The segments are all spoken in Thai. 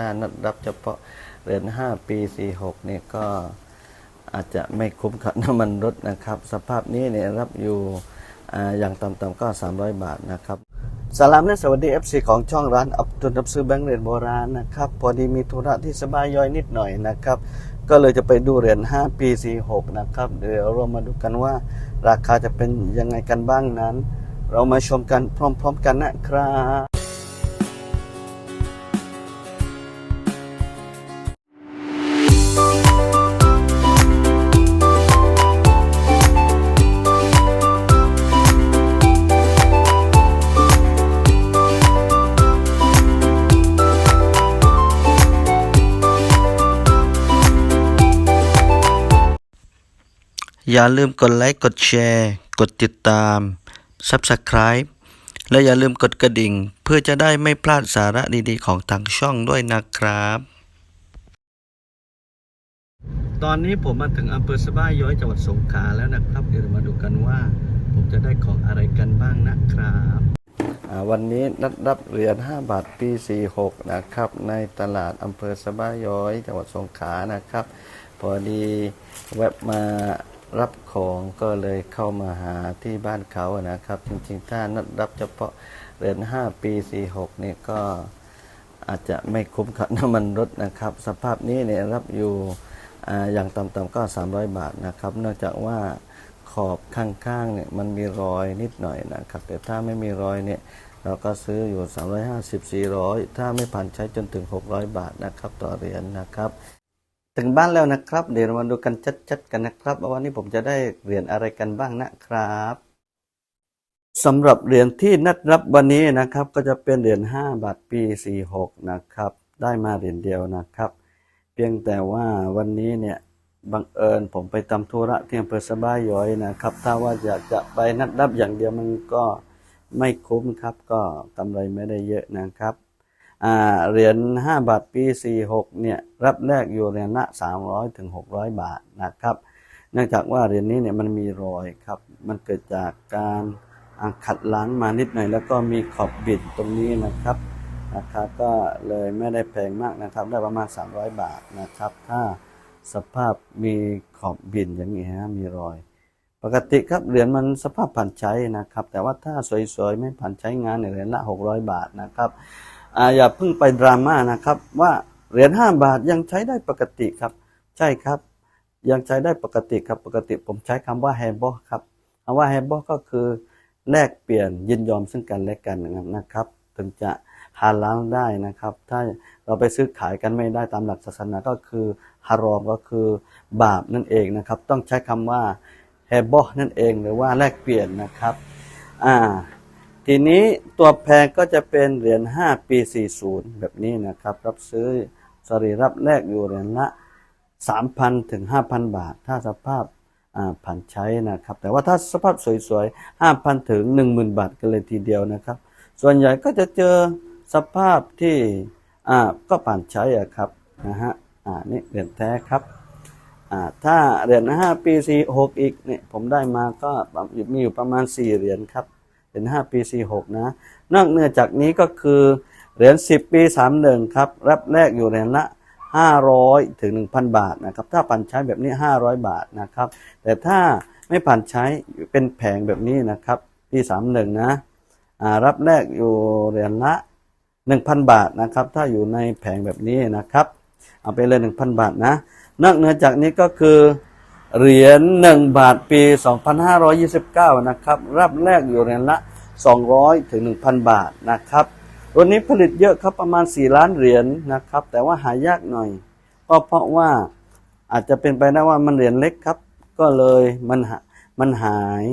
ถ้านัดรับเฉพาะเหรียญ5 ปี 46เนี่ยก็อาจจะไม่คุ้มกับน้ำมันรถนะครับ สภาพนี้เนี่ยรับอยู่ออย่างต่ำๆก็ 300 บาทนะครับสลามและสวัสดี FC ของช่องร้านอับตุนรับซื้อแบงค์เหรียญโบราณนะครับ พอดีมีธุระที่สบายย่อยนิดหน่อยนะครับ ก็เลยจะไปดูเหรียญ5ปี 46 นะครับ เดี๋ยวเรามาดูกันว่าราคาจะเป็นยังไงกันบ้างนั้น เรามาชมกันพร้อม ๆ กันนะครับ อย่าลืมกดไลค์ กดแชร์ กดติดตาม Subscribe และอย่าลืมกดกระดิ่ง เพื่อจะได้ไม่พลาดสาระดีๆ ของทางช่องด้วยนะครับ ตอนนี้ผมมาถึงอำเภอสะบ้ายย้อยจังหวัดสงขลาแล้วนะครับ เดี๋ยวเรามาดูกันว่า ผมจะได้ของอะไรกันบ้างนะครับอ่าวันนี้นัดรับเหรียญ5บาทปี 46 นะครับ ในตลาดอำเภอสะบ้ายย้อย จังหวัดสงขลานะครับ พอดีแวะมา รับของก็เลยเข้ามาหาที่บ้านเขานะครับ จริงๆ ถ้านัดรับเฉพาะเหรียญ5ปี46นี่ก็อาจจะไม่คุ้มกับน้ำมันรถนะครับ สภาพนี้เนี่ยรับอยู่ออย่างต่ำๆก็ 300 บาทนะครับเนื่องจากว่าขอบข้างๆเนี่ยมันมีรอยนิดหน่อยนะครับ แต่ถ้าไม่มีรอยเนี่ยเราก็ซื้ออยู่ 350 400 ถ้าไม่ผ่านใช้จนถึง 600 บาทนะครับ ต่อเหรียญนะครับ ถึงบ้านแล้วนะครับ เดี๋ยวเรามาดูกันชัดๆกันนะครับว่าวันนี้ผมจะได้เหรียญอะไรกันบ้างนะครับสำหรับเหรียญที่นัดรับวันนี้นะครับ ก็จะเป็นเหรียญ5บาทปี 46 นะครับ ได้มาเหรียญเดียวนะครับ เพียงแต่ว่าวันนี้เนี่ยบังเอิญผมไปทำธุระที่อำเภอสบายย้อยนะครับ ถ้าว่าอยากจะไปนัดรับอย่างเดียวมันก็ไม่คุ้มครับ ก็กำไรไม่ได้เยอะนะครับ เหรียญ5บาทปี46เนี่ยรับแลกอยู่เหรียญละ300ถึง600บาทนะครับ เนื่องจากว่าเหรียญนี้เนี่ยมันมีรอยครับ มันเกิดจากการขัดล้างมานิดหน่อย แล้วก็มีขอบบิดตรงนี้นะครับราคาก็เลยไม่ได้แพงมากนะครับ ได้ประมาณ 300 บาทนะครับ ถ้าสภาพมีขอบบินอย่างนี้ฮะมีรอย ปกติครับเหรียญมันสภาพผ่านใช้นะครับ แต่ว่าถ้าสวยๆ ไม่ผ่านใช้งานเหรียญละ 600 บาทนะครับ อย่าเพิ่งไปดราม่านะครับ ว่าเหรียญ5บาทยังใช้ได้ปกติครับ ใช่ครับ ยังใช้ได้ปกติครับปกติผมใช้คำว่าแฮร์บอครับคำว่าแฮร์บอก็คือแลกเปลี่ยนยินยอมซึ่งกันและกันนะครับถึงจะฮาลาลได้นะครับ ถ้าเราไปซื้อขายกันไม่ได้ตามหลักศาสนาก็คือฮารอมก็คือบาปนั่นเองนะครับ ต้องใช้คำว่าแฮบอนั่นเองหรือว่าแลกเปลี่ยนนะครับ อ่า ทีนี้ตัวแพงก็จะเป็นเหรียญ5ปี 40 แบบนี้นะครับ รับซื้อสรีรับแลกอยู่เหรียญละ 3,000 ถึง 5,000 บาท ถ้าสภาพผ่านใช้นะครับ แต่ว่าถ้าสภาพสวยๆ 5,000 ถึง 10,000 บาทกันเลยทีเดียวนะครับ ส่วนใหญ่ก็จะเจอสภาพที่ก็ผ่านใช้อะครับนะฮะอ่านี่เหรียญแท้ครับอ่าถ้าเหรียญห้าปีสี่หกอีกเนี่ยผมได้มาก็มีอยู่ประมาณสี่เหรียญครับ เหรียญห้าปีสี่หกนะ นอกเหนือจากนี้ก็คือเหรียญสิบปีสามหนึ่งครับ รับแลกอยู่เหรียญละห้าร้อยถึงหนึ่งพันบาทนะครับ ถ้าผ่านใช้แบบนี้ห้าร้อยบาทนะครับ แต่ถ้าไม่ผ่านใช้เป็นแผงแบบนี้นะครับ ปีสามหนึ่งนะรับแลกอยู่เหรียญละหนึ่งพันบาทนะครับ ถ้าอยู่ในแผงแบบนี้นะครับ เอาไปเลยหนึ่งพันบาทนะ นอกเหนือจากนี้ก็คือ เหรียญหนึ่งบาทปี 2529 นะครับ รับแลกอยู่เหรียญละ 200 ถึง 1,000 บาทนะครับรุ่นนี้ผลิตเยอะครับประมาณ 4 ล้านเหรียญนะครับ แต่ว่าหายากหน่อย ก็เพราะว่าอาจจะเป็นไปได้ว่ามันเหรียญเล็กครับ ก็เลยมันมันหาย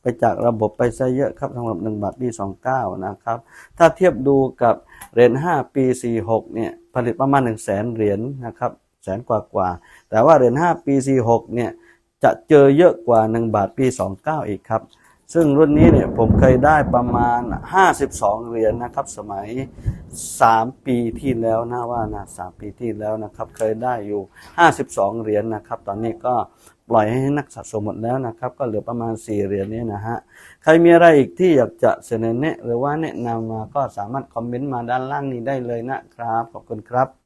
ไปจากระบบไปซะเยอะครับสำหรับ1บาทปี 29 นะครับ ถ้าเทียบดูกับเหรียญ5ปี 46 เนี่ย ผลิตประมาณ 1 0 0 0 0แสนเหรียญนะครับ แสนกว่ากว่า แต่ว่าเหรียญ5ปี 46 เนี่ย จะเจอเยอะกว่า 1 บาทปี 29 อีกครับ ซึ่งรุ่นนี้เนี่ยผมเคยได้ประมาณ 52 เหรียญนะครับ สมัย 3 ปีที่แล้วนะว่านะ3ปีที่แล้วนะครับ เคยได้อยู่ 52 เหรียญนะครับ ตอนนี้ก็ปล่อยให้นักสะสมหมดแล้วนะครับ ก็เหลือประมาณ 4 เหรียญนี้นะฮะ ใครมีอะไรอีกที่อยากจะเสนอแนะ หรือว่าแนะนำมาก็สามารถคอมเมนต์มาด้านล่างนี้ได้เลยนะครับ ขอบคุณครับ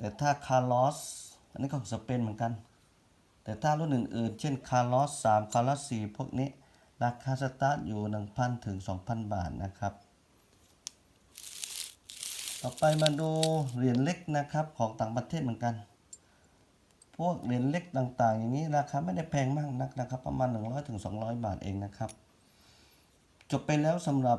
แต่ถ้าคาร์ลอสอันนี้ของสเปนเหมือนกัน แต่ถ้ารุ่นอื่นๆ เช่นคาร์ลอส3คาร์ลอส4พวกนี้ ราคาสตาร์ทอยู่ 1,000 ถึง 2,000 บาทนะครับ ต่อไปมาดูเหรียญเล็กนะครับของต่างประเทศเหมือนกัน พวกเหรียญเล็กต่างๆ อย่างนี้ราคาไม่ได้แพงมากนักนะครับ ประมาณ 100ถึง200 บาทเองนะครับ จบไปแล้วสำหรับ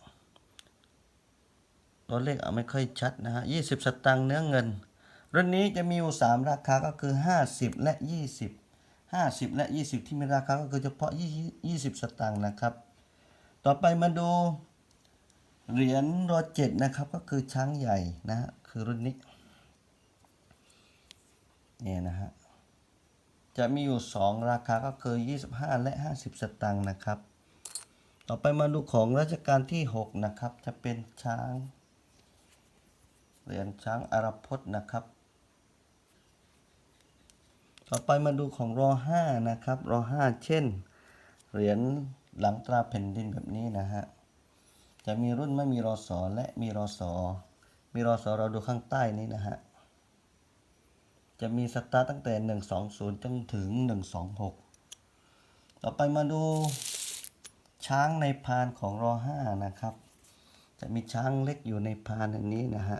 ตัวเลขเอาไม่ค่อยชัดนะฮะ20สตังค์เนื้อเงิน รุ่นนี้จะมีอยู่3ราคาก็คือ 50 และ 20 50 และ 20 ที่มีราคาก็คือเฉพาะ 20 สตังค์นะครับ ต่อไปมาดูเหรียญรอเจ็ดนะครับก็คือช้างใหญ่นะฮะคือรุ่นนี้เนี่ยนะฮะจะมีอยู่ 2 ราคาก็คือ 25 และ 50 สตางค์นะครับ ต่อไปมาดูของรัชกาลที่ 6 นะครับ จะเป็นช้าง เหรียญช้างอารพจน์นะครับ ต่อไปมาดูของรอ5นะครับรอ5เช่น เหรียญหลังตราแผ่นดินแบบนี้นะฮะ จะมีรุ่นไม่มีรอสอและมีรอสอมีรอสอเราดูข้างใต้นี้นะฮะ จะมีสตาร์ตตั้งแต่ 120 จนถึง 126 ต่อไปมาดูช้างในพานของรอ5นะครับ จะมีช้างเล็กอยู่ในพานอันนี้นะฮะ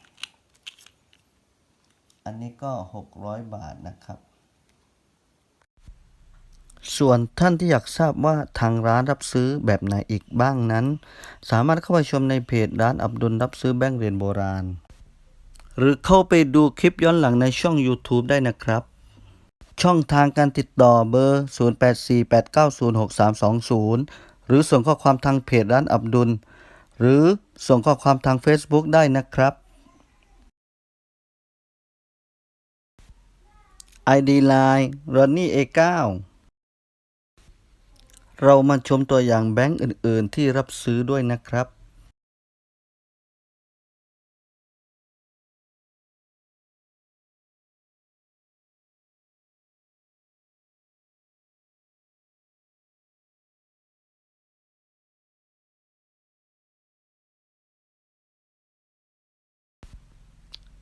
อันนี้ก็หกร้อยบาทนะครับ ส่วนท่านที่อยากทราบว่าทางร้านรับซื้อแบบไหนอีกบ้างนั้น สามารถเข้าไปชมในเพจร้านอับดุลรับซื้อแบงก์เหรียญโบราณ หรือเข้าไปดูคลิปย้อนหลังในช่อง YouTube ได้นะครับ ช่องทางการติดต่อเบอร์ 0848906320 หรือส่งข้อความทางเพจร้านอับดุล หรือส่งข้อความทาง Facebook ได้นะครับ ID Line Ronnie A9 เรามาชมตัวอย่างแบงก์อื่น ๆ ที่รับซื้อด้วยนะครับ